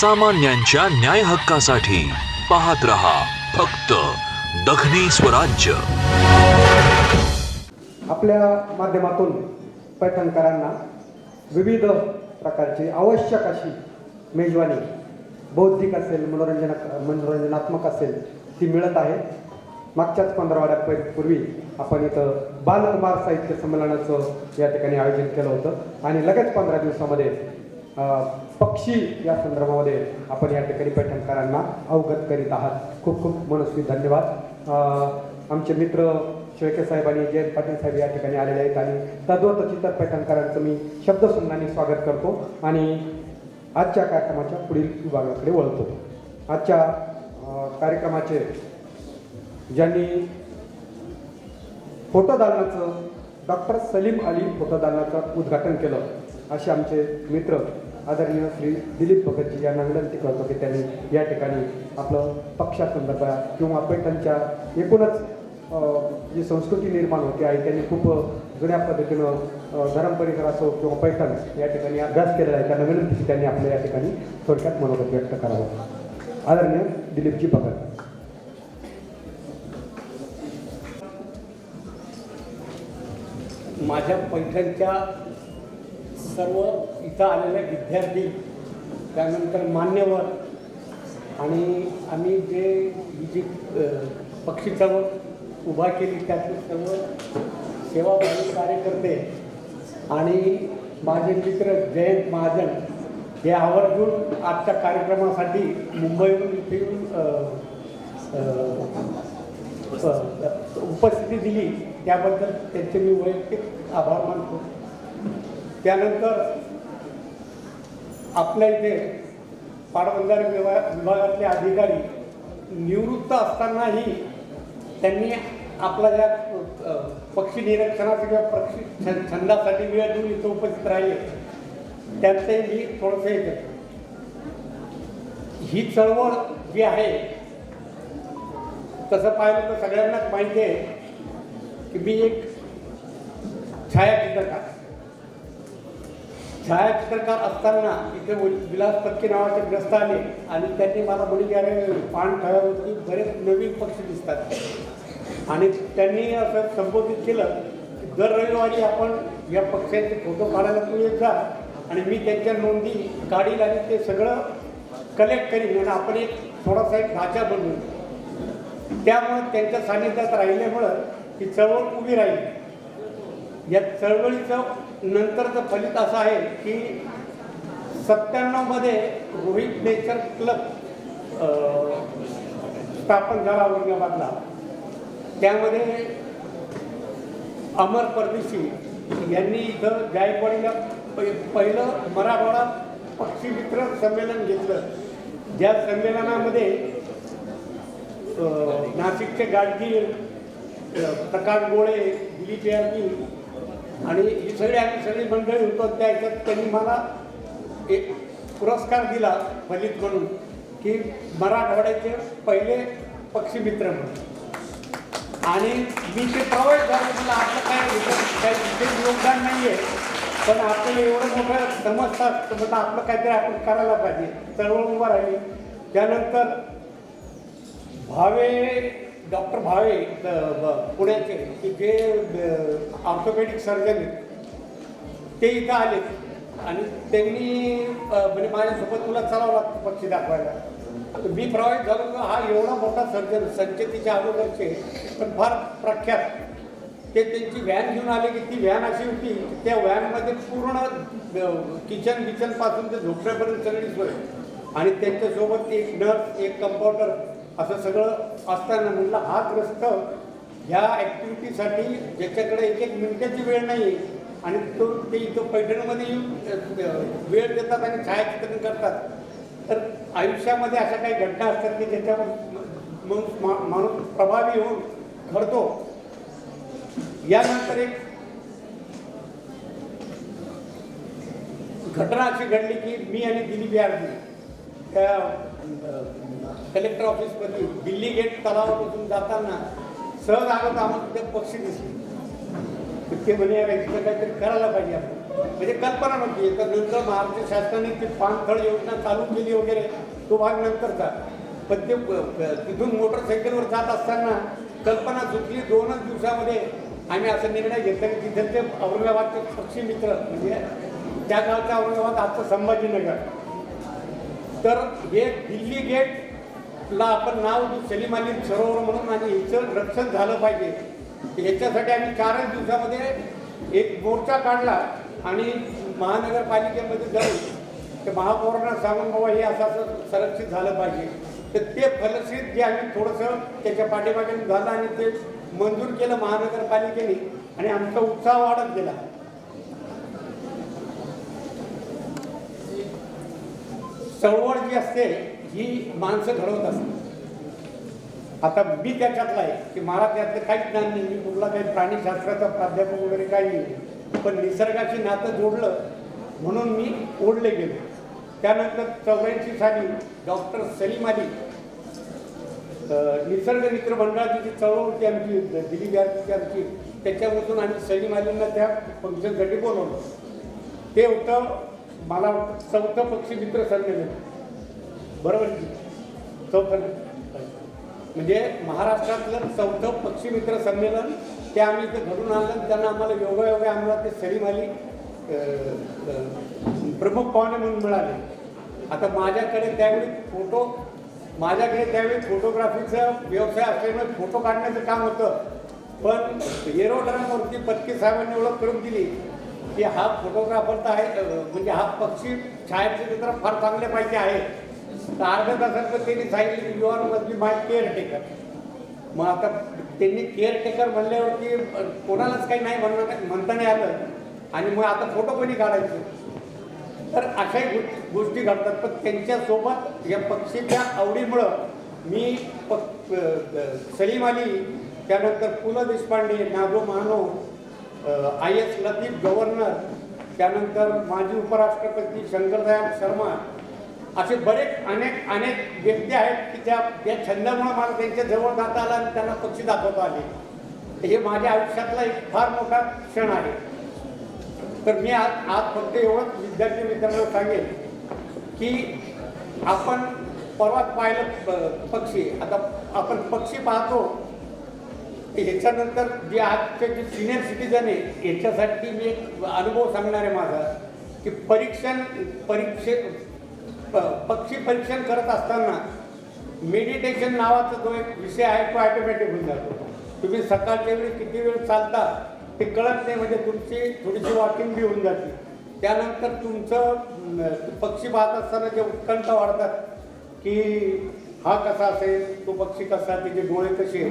सर्वसामान्यांच्या न्याय हक्कासाठी पाहत रहा फक्त दखनी स्वराज्य. आपल्या माध्यमातून पैठणकरांना विविध प्रकारची आवश्यक अशी मेजवानी बौद्धिक असेल मनोरंजन मनोरंजनात्मक असेल ती मिळत आहे. मागच्याच पंधरवाड्या पूर्वी आपण इथं बालकुमार साहित्य संमेलनाचं या ठिकाणी आयोजन केलं होतं. आणि लगेच पंधरा दिवसामध्ये पक्षी या संदर्भामध्ये आपण या ठिकाणी पैठणकरांना अवगत करीत आहात. खूप खूप मनस्वी धन्यवाद. आमचे मित्र शेळके साहेब आणि जयंत पाटील साहेब या ठिकाणी आलेले आहेत आणि तद्वत चित्तर पैठणकरांचं मी शब्दसुमनाने स्वागत करतो आणि आजच्या कार्यक्रमाच्या पुढील विभागाकडे वळतो. आजच्या कार्यक्रमाचे ज्यांनी फोटोदालनाचं डॉक्टर सलीम अली फोटोदालनाचं उद्घाटन केलं असे आमचे मित्र आदरणीय श्री दिलीप भगतजी यांना विनंती करतो की त्यांनी या ठिकाणी आपलं पक्षासंदर्भात किंवा पैठणच्या एकूणच जी संस्कृती निर्माण होते आहे त्यांनी खूप जुन्या पद्धतीनं धरम परिसर असो किंवा पैठण या ठिकाणी अभ्यास केलेला आहे. त्यांना विनंती त्यांनी आपल्या या ठिकाणी थोडक्यात मनोगत व्यक्त करावं. आदरणीय दिलीपजी भगत. माझ्या पैठणच्या सर्व इथं आलेले विद्यार्थी त्यानंतर मान्यवर आणि आम्ही जे ही जी पक्षी चळवळ उभा केली त्यातली सर्व सेवाभावी कार्यकर्ते आणि माझे मित्र जयंत महाजन हे आवर्जून आजच्या कार्यक्रमासाठी मुंबईहून इथे येऊन उपस्थिती दिली. त्याबद्दल त्यांचे मी वैयक्तिक आभार मानतो. त्यानंतर आपल्या इथे पाटबंधारे विभाग विभागातले अधिकारी निवृत्त असतानाही त्यांनी आपला ज्या पक्षी निरीक्षणाचा किंवा पक्षी छं- छंदासाठी वेळ देऊन इथं उपस्थित राहिले त्यांचे मी थोडंसं हे करतो. ही चळवळ जी आहे तसं पाहिलं तर सगळ्यांनाच माहिती आहे की मी एक छायाचित्रकार छायाचित्रकार असताना इथे विलास पक्के नावाचे ग्रस्त आले आणि त्यांनी मला म्हणे की अरे पान ठळ्यावरती बरेच नवीन पक्षी दिसतात. आणि त्यांनी असं संबोधित केलं की दर रविवारी आपण या पक्ष्यांचे फोटो काढायला तू येत जा आणि मी त्यांच्या नोंदी काढील आणि ते सगळं कलेक्ट करीन आणि आपण एक थोडासा एक ढाचा बनवू. त्यामुळे त्यांच्या सानिध्यात राहिल्यामुळं ही चळवळ उभी राहील. या चळवळीचं नंतरचं फलित असं आहे की सत्त्याण्णवमध्ये रोहित नेचर क्लब स्थापन झाला औरंगाबादला. त्यामध्ये अमर परदेशी यांनी इथं जायकवाडीला पहि- पहिलं मराठवाडा पक्षीमित्र संमेलन घेतलं. ज्या संमेलनामध्ये नाशिकचे गाडगीर प्रकाश गोळे दिलीप यादवी आणि ही सगळी आम्ही सगळी मंडळी होतो त्या ह्याच्यात त्यांनी मला एक पुरस्कार दिला फलित म्हणून की मराठवाड्याचे पहिले पक्षी मित्र म्हणून. आणि मी ते प्रवास झालं मला आपलं काय काही विशेष योगदान नाही आहे पण आपल्याला एवढं मोठं समजतात तर म्हणजे आपलं काहीतरी आपण करायला पाहिजे. चळवळ उभा राहिली. त्यानंतर भावे डॉक्टर भावे ब- पुण्याचे की जे ऑर्थोपेडिक सर्जन आहेत ते इथं आले. आणि त्यांनी म्हणजे माझ्यासोबत तुला चालावं लागतं पक्षी दाखवायला. मी प्रवाहित झालो की हा एवढा मोठा सर्जन संचेतीच्या अगोदरचे पण फार प्रख्यात. ते त्यांची व्हॅन घेऊन आले की ती व्हॅन अशी होती त्या व्हॅनमध्ये पूर्ण किचन बिचनपासून ते झोपड्यापर्यंत सगळी सोय. आणि त्यांच्यासोबत एक नर्स एक कंपाऊंडर असं सगळं असताना म्हणलं हा ग्रस्त ह्या ॲक्टिव्हिटीसाठी ज्याच्याकडे एक एक मिनिटाची वेळ नाही आणि तो ते इथं पैठणमध्ये येऊन वेळ देतात आणि छायाचित्रण करतात. तर आयुष्यामध्ये अशा काही घटना असतात की ज्याच्यावर मा- माणूस प्रभावी होऊन घडतो. यानंतर एक घटना अशी घडली की मी आणि दिलीप यार्दी त्या कलेक्टर ऑफिसमध्ये दिल्ली गेट तलावापासून जाताना सहज आलो तर आम्हाला तिथे पक्षी दिसले. ते म्हणे "अरे, काहीतरी करायला पाहिजे आपण. म्हणजे कल्पना नव्हती. तर नंतर महाराष्ट्र शासनाने ती पाणथळ योजना चालू केली वगैरे तो भाग नंतरचा पण ते तिथून मोटरसायकलवर जात असताना कल्पना सुचली दोनच दिवसामध्ये आम्ही असा निर्णय घेतला की तिथे ते औरंगाबादचे पक्षी मित्र म्हणजे त्या काळचा औरंगाबाद आजचं संभाजीनगर. तर हे दिल्ली गेटला आपण नाव देऊ सलीम अली सरोवर म्हणून आणि हिचं रक्षण झालं पाहिजे. ह्याच्यासाठी आम्ही चारच दिवसामध्ये एक मोर्चा काढला आणि महानगरपालिकेमध्ये जाऊन ते महापौरांना सांगून बाबा हे असं असं संरक्षित झालं पाहिजे. तर ते फलश्रीत जे आम्ही थोडंसं त्याच्या पाठीमागे झालं आणि ते मंजूर केलं महानगरपालिकेने आणि आमचा उत्साह वाढत गेला. चळवळ जी असते ही माणसं घडवत असतात. आता मी त्याच्यातला आहे की मला त्यातलं काहीच ज्ञान नाही मी कुठला काही प्राणीशास्त्राचा प्राध्यापक वगैरे काही नाही. पण निसर्गाची नातं जोडलं म्हणून मी ओढले गेलो. त्यानंतर चौऱ्याऐंशी साली डॉक्टर सलीम अली निसर्ग मित्र मंडळाची जी चळवळ होती आमची दिली यादवची आमची. त्याच्यामधून आम्ही सलीम अलींना त्या फंक्शनसाठी बोलवलं. ते होतं मला चौथं पक्षी मित्र संमेलन बरोबर चौथं म्हणजे महाराष्ट्रातलं चौथं पक्षी मित्र संमेलन ते आम्ही इथे घडून आणलं त्यांना आम्हाला योगायोगे आम्हाला ते सलीम अली प्रमुख पाहुणे म्हणून मिळाले. आता माझ्याकडे त्यावेळी फोटो माझ्याकडे त्यावेळी फोटोग्राफीचा व्यवसाय असल्यामुळे फोटो काढण्याचं काम होतं. पण एरोड्रामवरती पत्की साहेबांनी ओळख करून दिली. की हा फोटोग्राफर तर आहे म्हणजे हा पक्षी छायाचित्र फार चांगल्यापैकी आहे. तर अर्ध्या तासात त्यांनी सांगितलं की you are must be my caretaker मग आता त्यांनी केअरटेकर म्हणल्यावर म्हणल्यावरती कोणालाच काही नाही म्हणणं म्हणता नाही आलं. आणि मग आता फोटो कोणी काढायचे? तर अशाही गो- गोष्टी घडतात. पण त्यांच्यासोबत या पक्षीच्या आवडीमुळं मी प सलीम अली त्यानंतर पु ल देशपांडे नागो मानो आय एस लतीफ गव्हर्नर त्यानंतर माजी उपराष्ट्रपती शंकरदयाल शर्मा असे बरेच अनेक अनेक व्यक्ती आहेत की त्या या छंदामुळे मला त्यांच्या जवळ जाता आला आणि त्यांना पक्षी दाखवता आले. हे माझ्या आयुष्यातला एक फार मोठा क्षण आहे. तर मी आज आज फक्त एवढंच विद्यार्थी मित्रांना सांगेन की आपण परवाच पाहिलं पक्षी. आता आपण पक्षी पाहतो याच्यानंतर जे आजचे जे सिनियर सिटीजन आहे याच्यासाठी मी एक अनुभव सांगणार आहे माझा की परीक्षण परीक्षे प- पक्षी परीक्षण करत असताना मेडिटेशन नावाचा जो एक विषय आहे तो ॲटोमॅटिक होऊन जातो. तुम्ही सकाळच्या वेळी किती वेळ चालता ते कळत नाही म्हणजे तुमची थोडीशी वॉकिंग बी होऊन जाते. त्यानंतर तुमचं पक्षी पाहत असताना जे उत्कंठा वाढतात की हा कसा असेल तो पक्षी कसा त्याचे डोळे कसे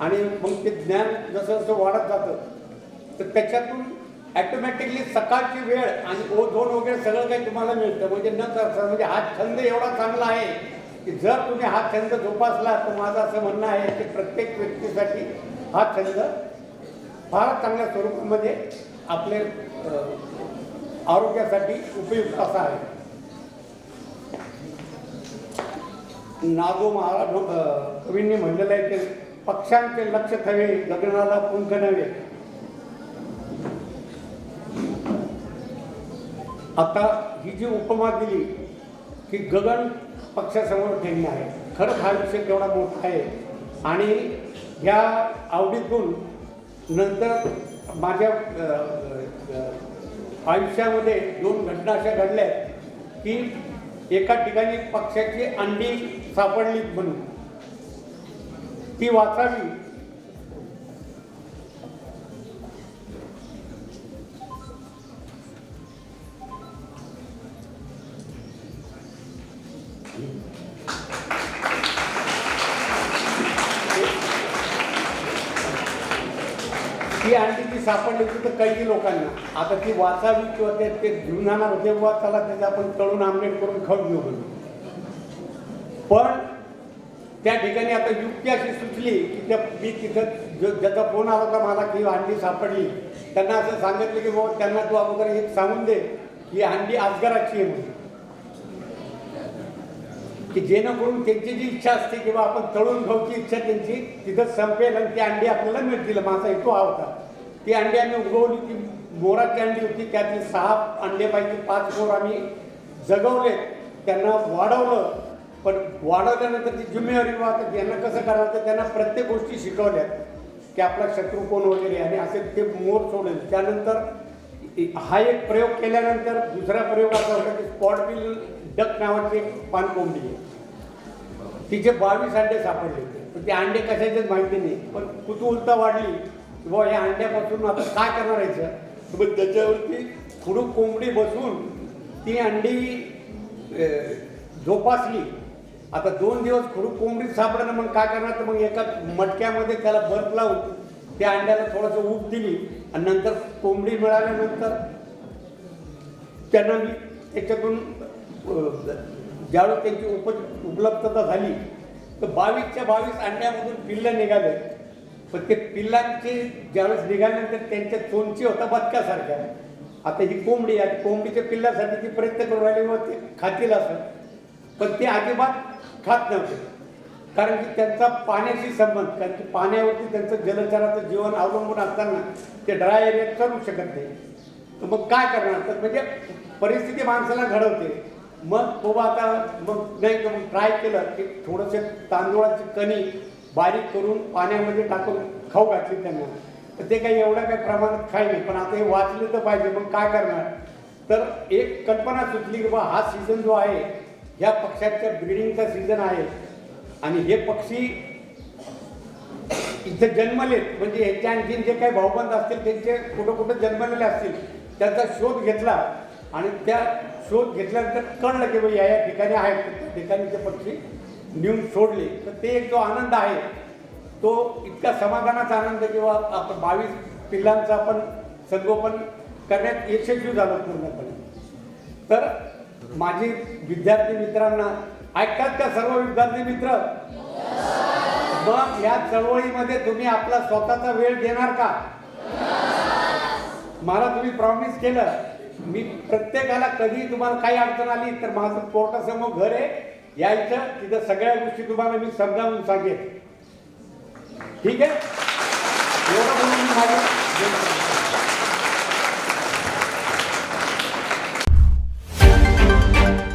आणि मग ते ज्ञान जसं जसं वाढत जातं तर त्याच्यातून ॲटोमॅटिकली सकाळची वेळ आणि ओ झोन वगैरे सगळं काही तुम्हाला मिळतं. म्हणजे न करता म्हणजे हा छंद एवढा चांगला आहे की जर तुम्ही हा छंद जोपासला तर माझं असं म्हणणं आहे की प्रत्येक व्यक्तीसाठी हा छंद फार चांगल्या स्वरूपामध्ये आपले आरोग्यासाठी उपयुक्त असा आहे. नागो महाराज कवींनी म्हणलेलं आहे की पक्ष्यांचे लक्ष थवे गगनाला पुंख नव्हे. आता ही जी उपमा दिली की गगन पक्षासमोर ठेवणे आहे. खरंच हा विषय तेवढा मोठा आहे. आणि ह्या आवडीतून नंतर माझ्या आयुष्यामध्ये दोन घटना अशा घडल्या की एका ठिकाणी पक्षाची अंडी सापडली म्हणून. ती वाचावी. ती अंडी ती सापडली होती तर काही लोकांना. आता ती वाचावी किंवा ते ते जीवनाला जेव्हा त्याला त्याचा आपण तळून आमलेट करून खाऊ घेऊ म्हणून. पण त्या ठिकाणी आता युक्ती अशी सुचली की त्या मी तिथं जो ज्याचा फोन आला होता मला की अंडी सापडली. त्यांना असं सांगितलं की बाबा त्यांना तू अगोदर एक सांगून दे की अंडी आजगाराची आहे म्हणून. की जेणेकरून त्यांची जी इच्छा असते किंवा आपण तळून खाऊची इच्छा त्यांची तिथं संपेल आणि ती अंडी आपल्याला मिळतील. माझा हेतू हा होता. ती अंडी आम्ही उगवली. ती मोराची अंडी होती. त्यातली सहा अंड्यापैकी पाच मोर आम्ही जगवले. त्यांना वाढवलं. पण वाढवल्यानंतर ती जिम्मेवारी वाहतात यांना कसं करावं तर त्यांना प्रत्येक गोष्टी शिकवल्या की आपला शत्रू कोण वगैरे आणि असे ते मोर सोडेल. त्यानंतर हा एक प्रयोग केल्यानंतर दुसरा प्रयोग असा होता की स्पॉट बिल डक नावाची एक पानकोंबडी आहे. तिचे बावीस अंडे सापडले होते. पण ते अंडे कशाचेच माहिती नाही. पण कुतूहलता वाढली की बाबा या अंड्यापासून आता काय करणार यायचं मग त्याच्यावरती थोडं कोंबडी बसून ती अंडी जोपासली. आता दोन दिवस खुडूक कोंबडी सापडणं मग काय करणार? तर मग एका मटक्यामध्ये त्याला बर्फ लावून त्या अंड्याला थोडंसं ऊब दिली आणि नंतर कोंबडी मिळाल्यानंतर त्यांना मी त्याच्यातून ज्यावेळेस त्यांची उप उपलब्धता झाली तर बावीसच्या बावीस अंड्यामधून पिल्लं निघाले. पण ते पिल्लांचे ज्यावेळेस निघाल्यानंतर त्यांच्या चोंची होता बदकासारख्या आता ही कोंबडी आहे कोंबडीच्या पिल्लासाठी ती प्रयत्न करून राहिली मग ते खातील असं. पण ते अजिबात खात नव्हते. कारण की त्यांचा पाण्याशी संबंध कारण की पाण्यावरती त्यांचं जलचराचं जीवन अवलंबून असताना ते ड्राय एरियात करू शकत नाही. तर मग काय करणार? तर म्हणजे परिस्थिती माणसाला घडवते. मग तो आता मग नाही तर मग ट्राय केलं की थोडंसं तांदूळाची कणी बारीक करून पाण्यामध्ये टाकून खाऊ घातली त्यांना. तर ते काही एवढ्या काही प्रमाणात खाय नाही. पण आता हे वाचले तर पाहिजे. मग काय करणार? तर एक कल्पना सुचली की बा हा सीझन जो आहे ह्या पक्ष्याच्या ब्रिडिंगचा सीझन आहे. आणि हे पक्षी इथे जन्मलेत. म्हणजे ह्याच्या आणखीन जे काही भाऊबंद असतील त्यांचे कुठं कुठं जन्मलेले असतील त्याचा शोध घेतला. आणि त्या शोध घेतल्यानंतर कळलं की बाई या या ठिकाणी आहेत. ठिकाणी ते पक्षी नेऊन सोडले. तर ते एक जो आनंद आहे तो इतका समाधानाचा आनंद किंवा आपण बावीस पिल्लांचं आपण संगोपन करण्यात यशस्वी झालो पूर्णपणे. तर माझी विद्यार्थी मित्रांना ऐकतात का सर्व विद्यार्थी मित्र? मग या चळवळीमध्ये तुम्ही आपला स्वतःचा वेळ देणार का? मला तुम्ही प्रॉमिस केलं मी प्रत्येकाला कधी तुम्हाला काही अडचण आली तर माझं कोर्टासमोर घर आहे. यायचं तिथं सगळ्या गोष्टी तुम्हाला मी समजावून सांगेन. ठीक आहे? एवढं